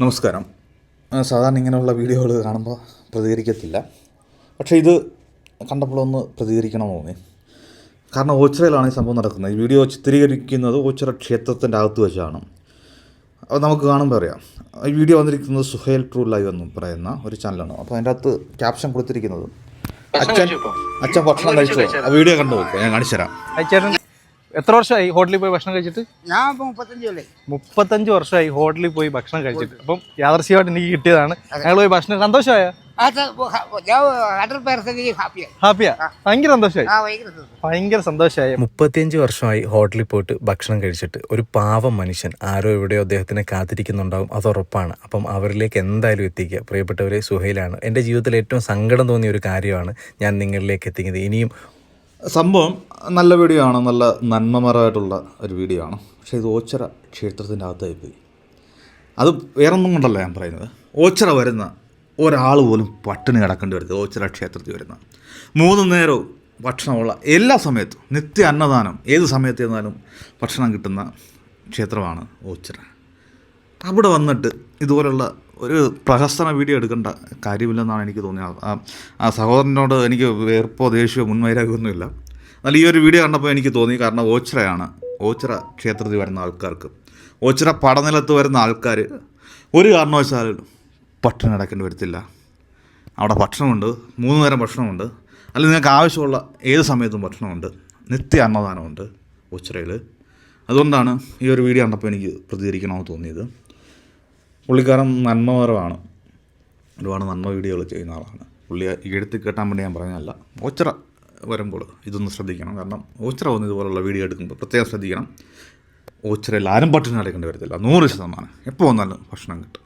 നമസ്കാരം. സാധാരണ ഇങ്ങനെയുള്ള വീഡിയോകൾ കാണുമ്പോൾ പ്രതികരിക്കത്തില്ല. പക്ഷേ ഇത് കണ്ടപ്പോഴൊന്ന് പ്രതികരിക്കണമെന്ന് തോന്നി. കാരണം ഓച്ചിറയിലാണ് ഈ സംഭവം നടക്കുന്നത്. ഈ വീഡിയോ ചിത്രീകരിക്കുന്നത് ഓച്ചിറ ക്ഷേത്രത്തിന്റെ അകത്ത് വെച്ചാണ്. അത് നമുക്ക് കാണുമ്പോൾ അറിയാം. ഈ വീഡിയോ വന്നിരിക്കുന്നത് സുഹേൽ ട്രൂ ലൈവ് എന്ന് പറയുന്ന ഒരു ചാനലാണ്. അപ്പോൾ അതിന്റെ അകത്ത് ക്യാപ്ഷൻ കൊടുത്തിരിക്കുന്നത് അച്ഛൻ അച്ഛൻ ഭക്ഷണം കഴിച്ചു? ആ വീഡിയോ കണ്ടു നോക്കുക ഞാൻ കാണിച്ചു തരാം എത്ര വർഷമായി ഹോട്ടലിൽ പോയി ഭക്ഷണം കഴിച്ചിട്ട്? ഞാൻ ഇപ്പം മുപ്പത്തഞ്ച് കൊല്ലേ മുപ്പത്തഞ്ച് വർഷമായി ഹോട്ടലിൽ പോയി ഭക്ഷണം കഴിച്ചിട്ട്. അപ്പം യാദർശികമായിട്ട് എനിക്ക് കിട്ടിയതാണ്. ഞങ്ങൾ പോയി ഭക്ഷണം സന്തോഷമായ? ഹാപ്പിയാ? ഭയങ്കര സന്തോഷമായി. ആ ഭയങ്കര സന്തോഷം. ഭയങ്കര സന്തോഷമായി. മുപ്പത്തിയഞ്ച് വർഷമായി ഹോട്ടലിൽ പോയിട്ട് ഭക്ഷണം കഴിച്ചിട്ട് ഒരു പാവം മനുഷ്യൻ ആരോ എവിടെയോ അദ്ദേഹത്തിനെ കാത്തിരിക്കുന്നുണ്ടാവും അത് ഉറപ്പാണ്. അപ്പം അവരിലേക്ക് എന്തായാലും എത്തിക്കുക. പ്രിയപ്പെട്ടവരെ സുഹൈലാണ്. എന്റെ ജീവിതത്തിൽ ഏറ്റവും സങ്കടം തോന്നിയ ഒരു കാര്യമാണ് ഞാൻ നിങ്ങളിലേക്ക് എത്തിക്കുന്നത്. ഇനിയും സംഭവം നല്ല വീഡിയോ ആണ് നല്ല നന്മമരമായിട്ടുള്ള ഒരു വീഡിയോ ആണ്. പക്ഷേ ഇത് ഓച്ചിറ ക്ഷേത്രത്തിന്റെ അകത്തായി പോയി. അത് വേറൊന്നും കൊണ്ടല്ല ഞാൻ പറയുന്നത്. ഓച്ചിറ വരുന്ന ഒരാൾ പോലും പട്ടിണി കിടക്കേണ്ടി വരുന്നത് ഓച്ചിറ ക്ഷേത്രത്തിൽ വരുന്ന. മൂന്ന് നേരവും ഭക്ഷണമുള്ള എല്ലാ സമയത്തും നിത്യ അന്നദാനം ഏത് സമയത്ത് ചെന്നാലും ഭക്ഷണം കിട്ടുന്ന ക്ഷേത്രമാണ് ഓച്ചിറ. അവിടെ വന്നിട്ട് ഇതുപോലുള്ള ഒരു പ്രഹസന വീഡിയോ എടുക്കേണ്ട കാര്യമില്ലെന്നാണ് എനിക്ക് തോന്നിയത്. ആ സഹോദരനോട് എനിക്ക് വേർപ്പോ ദേഷ്യമോ മുൻവൈരാഗ്യമൊന്നുമില്ല എന്നാൽ ഈ ഒരു വീഡിയോ കണ്ടപ്പോൾ എനിക്ക് തോന്നി കാരണം ഓച്ചിറയാണ്. ഓച്ചിറ ക്ഷേത്രത്തിൽ വരുന്ന ആൾക്കാർക്ക് ഓച്ചിറ പടനിലത്ത് വരുന്ന ആൾക്കാർ ഒരു കാരണവശാലും പട്ടിണി അടക്കേണ്ടി വരത്തില്ല. അവിടെ ഭക്ഷണമുണ്ട് മൂന്ന് നേരം ഭക്ഷണമുണ്ട്. അല്ലെങ്കിൽ നിങ്ങൾക്ക് ആവശ്യമുള്ള ഏത് സമയത്തും ഭക്ഷണമുണ്ട്. നിത്യ അന്നദാനമുണ്ട് ഓച്ചിറയിൽ. അതുകൊണ്ടാണ് ഈ ഒരു വീഡിയോ കണ്ടപ്പോൾ എനിക്ക് പ്രതികരിക്കണമെന്ന് തോന്നിയത്. പുള്ളിക്കാരൻ നന്മപരമാണ് ഒരുപാട് നന്മ വീഡിയോകൾ ചെയ്യുന്ന ആളാണ്. പുള്ളി ഈ എഴുത്ത് കേട്ടാൻ വേണ്ടി ഞാൻ പറഞ്ഞതല്ല. ഓച്ചിറ വരുമ്പോൾ ഇതൊന്ന് ശ്രദ്ധിക്കണം. കാരണം ഓച്ചിറ വന്ന് ഇതുപോലുള്ള വീഡിയോ എടുക്കുമ്പോൾ പ്രത്യേകം ശ്രദ്ധിക്കണം. ഓച്ചിറയിൽ ആരും പട്ടിണി അടയ്ക്കേണ്ടി വരത്തില്ല. നൂറ് ശതമാനം. എപ്പോൾ വന്നാലും ഭക്ഷണം കിട്ടും.